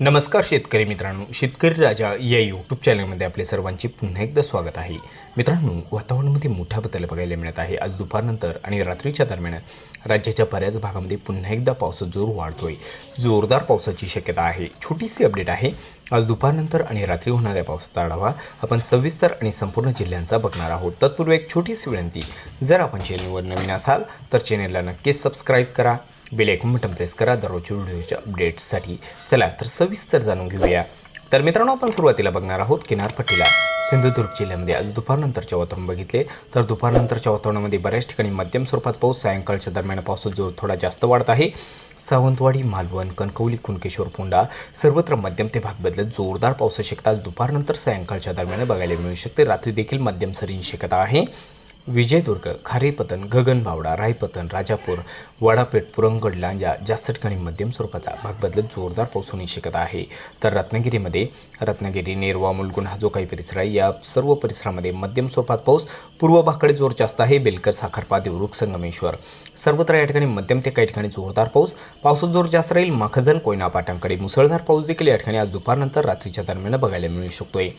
नमस्कार शेतकरी मित्रांनो शेतकरी राजा या यूट्यूब चॅनलमध्ये आपले सर्वांचे पुन्हा एकदा स्वागत आहे. मित्रांनो वातावरणामध्ये मोठा बदल बघायला मिळत आहे. आज दुपारनंतर आणि रात्रीच्या दरम्यान राज्याच्या बऱ्याच भागामध्ये पुन्हा एकदा पावसाचा जोर वाढतोय. जोरदार पावसाची शक्यता आहे. छोटीशी अपडेट आहे. आज दुपारनंतर आणि रात्री होणाऱ्या पावसाचा आढावा आपण सविस्तर आणि संपूर्ण जिल्ह्यांचा बघणार आहोत. तत्पूर्वी एक छोटीशी विनंती जर आपण चॅनलवर नवीन असाल तर चॅनलला नक्कीच सबस्क्राईब करा. बेल एक बटन प्रेस करा. दररोजच्या व्हिडिओच्या अपडेट्ससाठी चला तर सविस्तर जाणून घेऊया. तर मित्रांनो आपण सुरुवातीला बघणार आहोत किनारपट्टीला सिंधुदुर्ग जिल्ह्यामध्ये आज दुपारनंतरचे वातावरण बघितले. तर दुपारनंतरच्या वातावरणामध्ये बऱ्याच ठिकाणी मध्यम स्वरूपात पाऊस. सायंकाळच्या दरम्यान पावसाचा जोर थोडा जास्त वाढत आहे. सावंतवाडी मालवण कणकवली कुणकेश्वर पोंडा सर्वत्र मध्यम ते भाग बदलत जोरदार पावसाची शक्यता आज दुपारनंतर सायंकाळच्या दरम्यान बघायला मिळू शकते. रात्री देखील मध्यम सरींची शक्यता आहे. विजयदुर्ग खारेपतन गगनबावडा रायपतन राजापूर वडापेठ पुरंगड लांजा जास्त ठिकाणी मध्यम स्वरूपाचा भाग बदलत जोरदार पाऊस होण्याची शक्यता आहे. तर रत्नागिरीमध्ये रत्नागिरी नेरवा मुलगुण हा जो काही परिसर आहे या सर्व परिसरामध्ये मध्यम स्वरूपात पाऊस पूर्व भागाकडे जोर जास्त आहे बेलकर साखरपा देवरुख संगमेश्वर. सर्वत्र या ठिकाणी मध्यम ते काही ठिकाणी जोरदार पाऊस पावसात जोर जास्त राहील माखजन कोयना पाटांकडे मुसळधार पाऊस देखील या ठिकाणी आज दुपारनंतर रात्रीच्या दरम्यान बघायला मिळू शकतोय.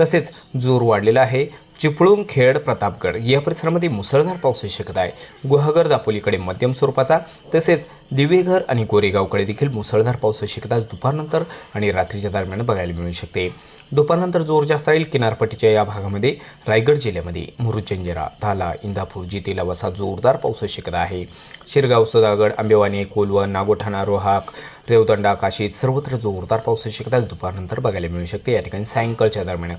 तसेच जोर वाढलेला आहे चिपळूण खेड प्रतापगड या परिसरामध्ये मुसळधार पावसाची शक्यता आहे. गुहागर दापोलीकडे मध्यम स्वरूपाचा तसेच दिवेघर आणि गोरेगावकडे देखील मुसळधार पावसाची शक्यता दुपारनंतर आणि रात्रीच्या दरम्यान बघायला मिळू शकते. दुपारनंतर जोर जास्त राहील. किनारपट्टीच्या या भागामध्ये रायगड जिल्ह्यामध्ये मुरुचंजिरा धाला इंदापूर जितेला वसा जोरदार पावसाची शक्यता आहे. शिरगाव सदागड आंबेवाणी कोलवण नागोठाणा रोहाक रेवदंडा काशीत सर्वत्र जोरदार पावसाची शक्यता दुपारनंतर बघायला मिळू शकते. या ठिकाणी सायंकाळच्या दरम्यान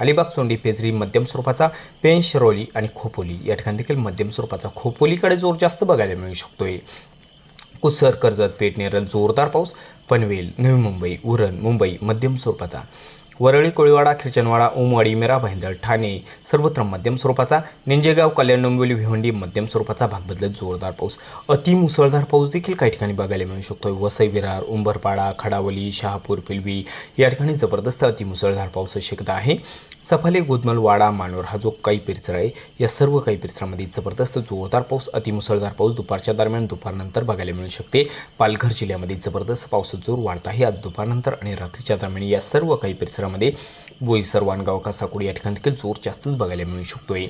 अलिबाग चोंडी पेजरी मध्यम स्वरूपाचा पेन शिरोली आणि खोपोली या ठिकाणी देखील मध्यम स्वरूपाचा खोपोलीकडे जोर जास्त बघायला मिळू शकतोय. कुसर कर्जत पेठ नेरल जोरदार पाऊस पनवेल नवी मुंबई उरण मुंबई मध्यम स्वरूपाचा. वरळी कोळीवाडा खिरचनवाडा उमवाडी मेरा भाईंदळ ठाणे. सर्वत्र मध्यम स्वरूपाचा निंजेगाव कल्याण डोंबिवली भिवंडी मध्यम स्वरूपाचा भाग बदलत जोरदार पाऊस. अति मुसळधार पाऊस देखील काही ठिकाणी बघायला मिळू शकतो वसई विरार उंबरपाडा खडावली शहापूर पिलवी या ठिकाणी जबरदस्त अति मुसळधार पावसाची शक्यता आहे. सफाले गुदमल वाडा मानोर हा जो काही परिसर आहे या सर्व काही परिसरामध्ये जबरदस्त जोरदार पाऊस अतिमुसळधार पाऊस दुपारच्या दरम्यान दुपारनंतर बघायला मिळू शकते. पालघर जिल्ह्यामध्ये जबरदस्त पावसाचा जोर वाढत आहे. आज दुपारनंतर आणि रात्रीच्या दरम्यान या सर्व काही क्षेत्रामध्ये बोईसर वाणगाव कासाकुडी या ठिकाणी देखील जोर जास्तच बघायला मिळू शकतोय.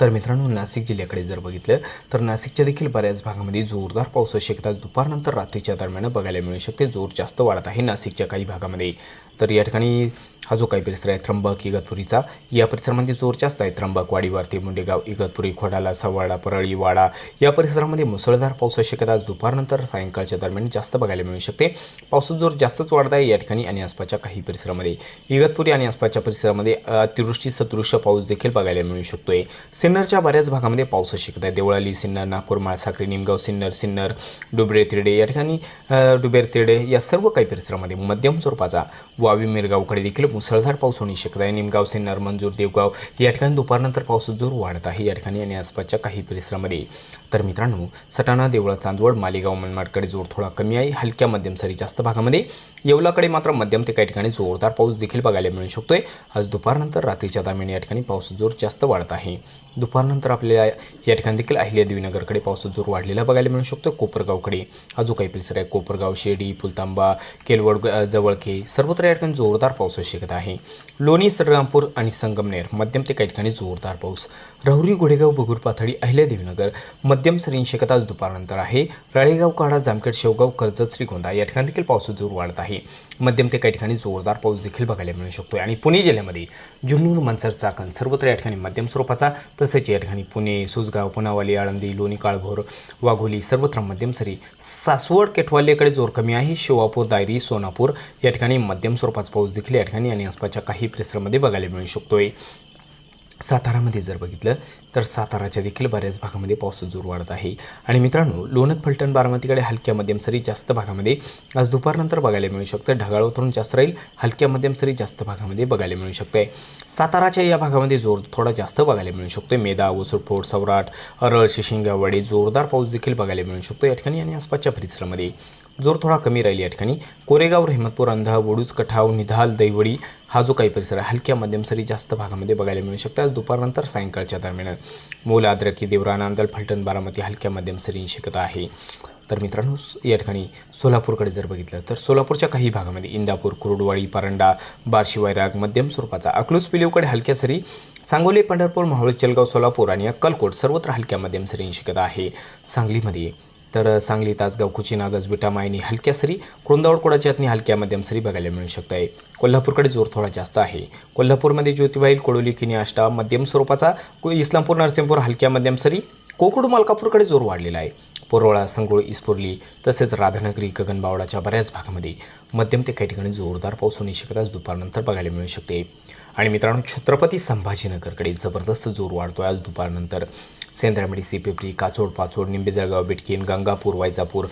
तर मित्रांनो नाशिक जिल्ह्याकडे जर बघितलं तर नाशिकच्या देखील बऱ्याच भागामध्ये जोरदार पावसाची शक्यता दुपारनंतर रात्रीच्या दरम्यान बघायला मिळू शकते. जोर जास्त वाढत आहे नाशिकच्या काही भागामध्ये. तर या ठिकाणी हा जो काही परिसर आहे त्र्यंबक इगतपुरीचा या परिसरामध्ये जोर जास्त आहे. त्र्यंबक वाडीवारती मुंडेगाव इगतपुरी खोडाला सवाडा परळी वाडा या परिसरामध्ये मुसळधार पावसाची शक्यता आज दुपारनंतर सायंकाळच्या दरम्यान जास्त बघायला मिळू शकते. पावसाचा जोर जास्तच वाढत आहे या ठिकाणी आणि आसपासच्या काही परिसरामध्ये. इगतपुरी आणि आसपासच्या परिसरामध्ये अतिवृष्टी सदृश्य पाऊस देखील बघायला मिळू शकतोय. सिन्नरच्या बऱ्याच भागामध्ये पाऊस शिकत आहे. देवळाली सिन्नर नागपूर माळसाखळी निमगाव सिन्नर सिन्नर डुबरे तिरडे या ठिकाणी डुबेर तिरडे या सर्व काही परिसरामध्ये मध्यम स्वरूपाचा वावी मिरगावकडे देखील मुसळधार पाऊस होण्याची शक्यता आहे. निमगाव सिन्नर मंजूर देवगाव या ठिकाणी दुपारनंतर पाऊस जोर वाढत आहे. या ठिकाणी आणि आसपासच्या काही परिसरामध्ये. तर मित्रांनो सटाणा देवळा चांदवड मालेगाव मनमाडकडे जोर थोडा कमी आहे. हलक्या मध्यम सरी जास्त भागामध्ये येवलाकडे मात्र मध्यम ते काही ठिकाणी जोरदार पाऊस देखील बघायला मिळू शकतोय. आज दुपारनंतर रात्रीच्या दरम्यान या ठिकाणी पाऊस जोर जास्त वाढत आहे. दुपारनंतर आपल्याला या ठिकाणी देखील अहिल्या देवीनगरकडे पावसाचा जोर वाढलेला बघायला मिळू शकतो. कोपरगावकडे हा जो काही परिसर आहे कोपरगाव शेडी पुलतांबा केलवड जवळके सर्वत्र या ठिकाणी जोरदार पाऊस शिकत आहे. लोणी श्रीरामपूर आणि संगमनेर मध्यम ते काही ठिकाणी जोरदार पाऊस. राहुरी गुढेगाव बगूर पाथडी अहिल्या देवीनगर मध्यम सरीन शक्यता आज दुपारनंतर आहे. राळेगाव काढा जामखेड शेवगाव कर्जत श्रीगोंदा या ठिकाणी देखील पावसाचा जोर वाढत आहे. मध्यम ते काही ठिकाणी जोरदार पाऊस देखील बघायला मिळू शकतो आणि पुणे जिल्ह्यामध्ये जुन्नूर मनसर चाकण सर्वत्र या ठिकाणी मध्यम स्वरूपाचा तसेच या ठिकाणी पुणे सुसगाव पुनावाली आळंदी लोणी काळभोर वाघोली सर्वत्र मध्यम सरी सासवड केटवालेकडे जोर कमी आहे. शिवापूर दायरी सोनापूर या ठिकाणी मध्यम स्वरूपाचा पाऊस देखील या ठिकाणी आणि आसपासच्या काही परिसरामध्ये बघायला मिळू शकतोय. सातारामध्ये जर बघितलं तर साताराच्या देखील बऱ्याच भागामध्ये पाऊस जोर वाढत आहे. आणि मित्रांनो लोणत फलटण बारामतीकडे हलक्या मध्यम सरी जास्त भागामध्ये आज दुपारनंतर बघायला मिळू शकतं. ढगाळ उतरून जास्त राहील हलक्या मध्यम सरी जास्त भागामध्ये बघायला मिळू शकते साताराच्या या भागामध्ये जोर थोडा जास्त बघायला मिळू शकतो मेदा वसुरफोड सौराट अरळ शिशिंगावडे जोरदार पाऊस देखील बघायला मिळू शकतो या ठिकाणी आणि आसपासच्या परिसरामध्ये. जोर थोडा कमी राहील या ठिकाणी. कोरेगाव रहमतपूर अंधा वडूज कठाव निधाल दैवडी हा जो काही परिसर आहे हलक्या मध्यम सरी जास्त भागामध्ये बघायला मिळू शकतो आज दुपारनंतर सायंकाळच्या दरम्यान मूल अद्रकी देवरा नांदल फलटण बारामती हलक्या मध्यम सरींची शक्यता आहे. तर मित्रांनो या ठिकाणी सोलापूरकडे जर बघितलं तर सोलापूरच्या काही भागामध्ये इंदापूर कुरुडवाडी परंडा बार्शी वैराग मध्यम स्वरूपाचा अकलूज पिलीवकडे हलक्या सरी सांगोली पंढरपूर माहुळ चलगाव सोलापूर आणि अक्कलकोट सर्वत्र हलक्या मध्यम सरींची शक्यता आहे. सांगलीमध्ये तर सांगली तासगाव कुची नागज विटा मायनी हलक्या सरी कृंदावड कोडाची हातनी हलक्या मध्यम सरी बघायला मिळू शकत आहे कोल्हापूरकडे जोर थोडा जास्त आहे. कोल्हापूरमध्ये ज्योतिबाईल कोडोली किनी आष्टा मध्यम स्वरूपाचा इस्लामपूर नरसिंहपूर हलक्या मध्यम सरी कोकडू मलकापूरकडे जोर वाढलेला आहे. पोरोळा संगोळ इस्पुर्ली तसेच राधानगरी गगनबावडाच्या बऱ्याच भागामध्ये मध्यम ते काही ठिकाणी जोरदार पाऊस होण्याची शक्यता आज दुपारनंतर बघायला मिळू शकते. आणि मित्रांनो छत्रपती संभाजीनगरकडे जबरदस्त जोर वाढतो आज दुपारनंतर. सेंद्रामेडी सिपिपरी काचोड पाचोड निंबे जळगाव बिटकीन गंगापूर वैजापूर.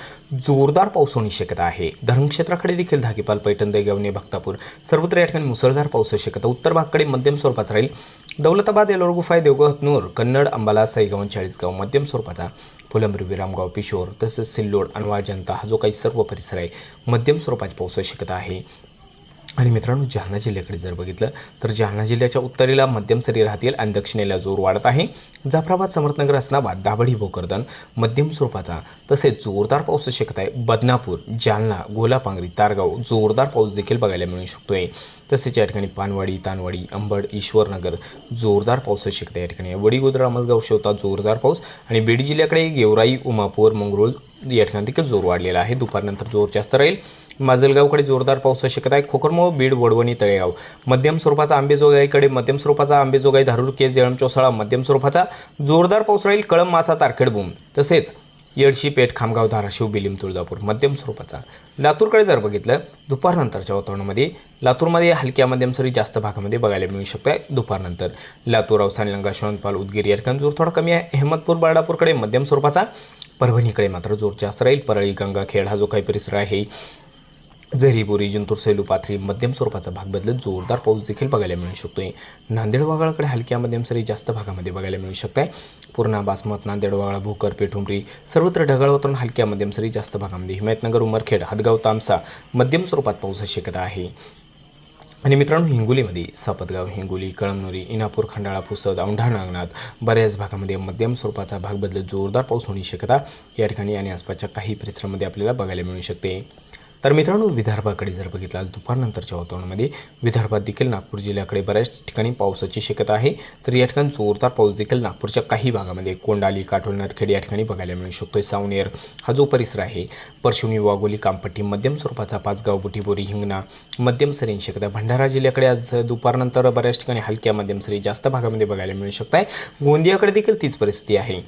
जोरदार पाऊस होण्याची शक्यता आहे. धरणक्षेत्राकडे देखील धाकीपाल पैठण दैगवणे भक्तापूर सर्वत्र या ठिकाणी मुसळधार पाऊस शक्यता उत्तर भागकडे मध्यम स्वरूपाचा राहील. दौलताबाद येलोर गुफाय देवगाव हतनूर कन्नड अंबाला साईगाव चाळीसगाव मध्यम स्वरूपाचा. फुलंब्री विरामगाव पिशोर तसेच सिल्लोड अनवा जनता हा जो काही सर्व परिसर आहे मध्यम स्वरूपाची पाऊस शक्यता आहे. आणि मित्रांनो जालना जिल्ह्याकडे जर बघितलं तर जालना जिल्ह्याच्या उत्तरेला मध्यम सरी राहतील आणि दक्षिणेला जोर वाढत आहे. जाफराबाद समर्थनगर असनाबाद दाभडी भोकरदन मध्यम स्वरूपाचा तसेच जोरदार पाऊस शक्यता आहे. बदनापूर जालना गोलापांगरी तारगाव जोरदार पाऊस देखील बघायला मिळू शकतोय. तसेच या ठिकाणी पानवाडी तानवाडी अंबड ईश्वरनगर जोरदार पाऊस शक्यता या ठिकाणी वडीगोद्रा रामसगाव शेवता जोरदार पाऊस आणि बीड जिल्ह्याकडे गेवराई उमापूर मंगरुळ या ठिकाणी देखील जोर वाढलेला आहे. दुपारनंतर जोर जास्त राहील. माजलगावकडे जोरदार पाऊस शक्यता आहे खोकरमोह बीड वडवणी तळेगाव. मध्यम स्वरूपाचा आंबेजोगाईकडे मध्यम स्वरूपाचा आंबेजोगाई धारूर केस जळम चोसाळा मध्यम स्वरूपाचा जोरदार पाऊस राहील. कळम मासा तारखेडबूम तसेच येडशी पेठ खामगाव धाराशिव बिलिम तुळजापूर मध्यम स्वरूपाचा. लातूरकडे जर बघितलं दुपारनंतरच्या वातावरणामध्ये लातूरमध्ये हलक्या मध्यम सरी जास्त भागामध्ये बघायला मिळू शकतं आहे दुपारनंतर लातूर अवसानी लंगा शोनपाल उदगीर या ठिकाणी जोर थोडा कमी आहे. अहमदपूर बाळापूरकडे मध्यम स्वरूपाचा परभणीकडे मात्र जोर जास्त राहील परळी गंगाखेड हा जो काही परिसर आहे जरी बोरी जिंतूर सेलू पाथरी मध्यम स्वरूपाचा भाग बदलत जोरदार पाऊस देखील बघायला मिळू शकतोय. नांदेड वाघाळाकडे हलक्या मध्यम सरी जास्त भागामध्ये बघायला मिळू शकत आहे पूर्णा बासमत नांदेड वाघाळा भोकर पेठुंबरी सर्वत्र ढगाळ वातावरण हलक्या मध्यम सरी जास्त भागामध्ये. हिमायतनगर उमरखेड हदगाव तामसा मध्यम स्वरूपात पाऊस शक्यता आहे. आणि मित्रांनो हिंगोलीमध्ये सापतगाव हिंगोली कळमनुरी इनापूर खंडाळा पुसद औंढा नागनाथ बऱ्याच भागामध्ये मध्यम स्वरूपाचा भाग बदलत जोरदार पाऊस होण्याची शक्यता या ठिकाणी आणि आसपासच्या काही परिसरामध्ये आपल्याला बघायला मिळू शकते. तर मित्रांनो विदर्भाकडे जर बघितलं आज दुपारनंतरच्या वातावरणामध्ये विदर्भात देखील नागपूर जिल्ह्याकडे बऱ्याच ठिकाणी पावसाची शक्यता आहे. तर या ठिकाणी जोरदार पाऊस देखील नागपूरच्या काही भागामध्ये कोंडाली काठोल नरखेड या ठिकाणी बघायला मिळू शकतोय. सावनेर हा जो परिसर आहे परशिवनी वाघोली कामपट्टी मध्यम स्वरूपाचा पाचगाव बुटीबोरी हिंगणा मध्यम सरीन शक्यता भंडारा जिल्ह्याकडे आज दुपारनंतर बऱ्याच ठिकाणी हलक्या मध्यम सरी जास्त भागामध्ये बघायला मिळू शकत आहे गोंदियाकडे देखील तीच परिस्थिती आहे.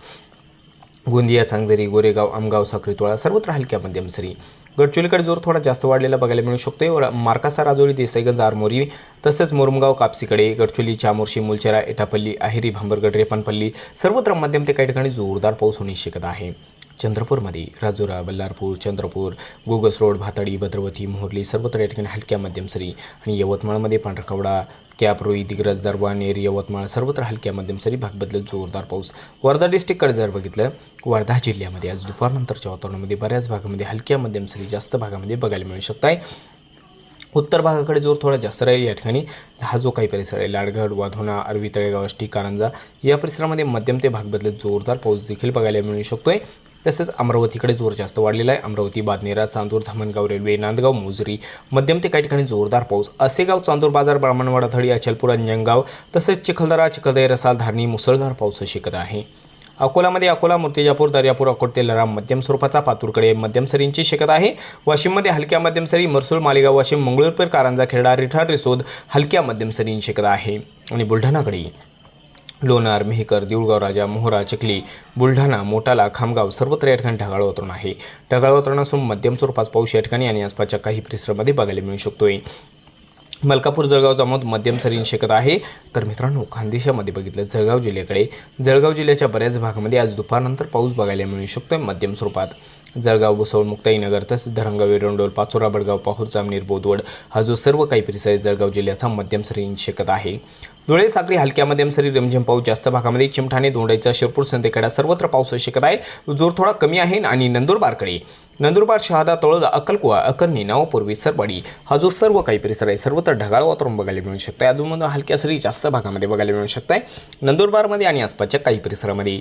गोंदिया चांगजरी गोरेगाव आमगाव साखरीतोळा सर्वत्र हलक्या मध्यम सरी. गडचिरोलीकडे जोर थोडा जास्त वाढलेला बघायला मिळू शकतो वर मार्कासा राजोळी देसाईगंज आरमोरी तसंच मोरमगाव कापसीकडे गडचोली चामोर्शी मुलचेरा एटापल्ली अहेरी भांबरगड रेपणपल्ली सर्वत्र मध्यम ते काही ठिकाणी जोरदार पाऊस होण्याची शक्यता आहे. चंद्रपूरमध्ये राजुरा बल्लारपूर चंद्रपूर गोगस रोड भाताडी भद्रवती मोहर्ली सर्वत्र या ठिकाणी हलक्या मध्यम सरी आणि यवतमाळमध्ये पांढरकवडा कॅपरोई दिग्रज दरवा नेर यवतमाळ सर्वत्र हलक्या मध्यम सरी भाग बदलत जोरदार पाऊस. वर्धा डिस्ट्रिक्टकडे जर बघितलं वर्धा जिल्ह्यामध्ये आज दुपारनंतरच्या वातावरणामध्ये बऱ्याच भागामध्ये हलक्या मध्यम सरी जास्त भागामध्ये बघायला मिळू शकत आहे उत्तर भागाकडे जोर थोडा जास्त राहील या ठिकाणी हा जो काही परिसर आहे लाडगड वाधोना अरवी तळेगाव आष्टी कारंजा या परिसरामध्ये मध्यम ते भाग बदलत जोरदार पाऊस देखील बघायला मिळू शकतोय. तसेच अमरावतीकडे जोर जास्त वाढलेला आहे. अमरावती बादनेरा चांदूर धामणगाव रेल्वे नांदगाव मोजरी मध्यम ते काही ठिकाणी जोरदार पाऊस. असे गाव चांदूर बाजार ब्राह्मणवाडा थडी अचलपूर अंजनगाव तसेच चिखलदरा चिखलदे रसाल धारणी मुसळधार पाऊस शिकत आहे. अकोलामध्ये अकोला मूर्तिजापूर दर्यापूर अकोट तेलराम मध्यम स्वरूपाचा पातूरकडे मध्यम सरींची शक्यता आहे. वाशिममध्ये हलक्या मध्यम सरी मरसूळ मालेगाव वाशिम मंगळूरपेर कारंजा खेरडा रिठार रिसोद हलक्या मध्यम सरींची शक्यता आहे. आणि बुलढाणाकडे लोणार मेहकर देऊळगाव राजा मोहरा चिखली बुलढाणा मोटाला खामगाव सर्वत्र या ठिकाणी ढगाळ वातावरण आहे. ढगाळ वातावरण असून मध्यम स्वरूपात पाऊस या ठिकाणी आणि आसपासच्या काही परिसरामध्ये बघायला मिळू शकतोय. मलकापूर जळगाव जामोद मध्यम सरीन शिकत आहे. तर मित्रांनो खानदेशामध्ये बघितलं जळगाव जिल्ह्याकडे. जळगाव जिल्ह्याच्या बऱ्याच भागामध्ये आज दुपारनंतर पाऊस बघायला मिळू शकतोय मध्यम स्वरूपात. जळगाव भुसवळ मुक्ताईनगर तसेच धरंगाव एरंडोल पाचोरा बडगाव पाहूर जामनेर बोदवड हा जो सर्व काही परिसर आहे जळगाव जिल्ह्याचा मध्यम सरी शकत आहे. धुळे सागरी हलक्या मध्यम सरी रिमझिम पाऊस जास्त भागामध्ये चिमठाणे दोंडाईचा शिरपूर संतेकडा सर्वत्र पाऊस शकत आहे. जोर थोडा कमी आहे आणि नंदुरबारकडे नंदुरबार शहादा तळोदा अक्कलकुवा अक्कलनी नावपूर्वी सरवाडी हा जो सर्व काही परिसर आहे सर्वत्र ढगाळ वातावरण बघायला मिळू शकतं अधूनमधून हलक्या सरी जास्त भागामध्ये बघायला मिळू शकत आहे नंदुरबारमध्ये आणि आसपासच्या काही परिसरामध्ये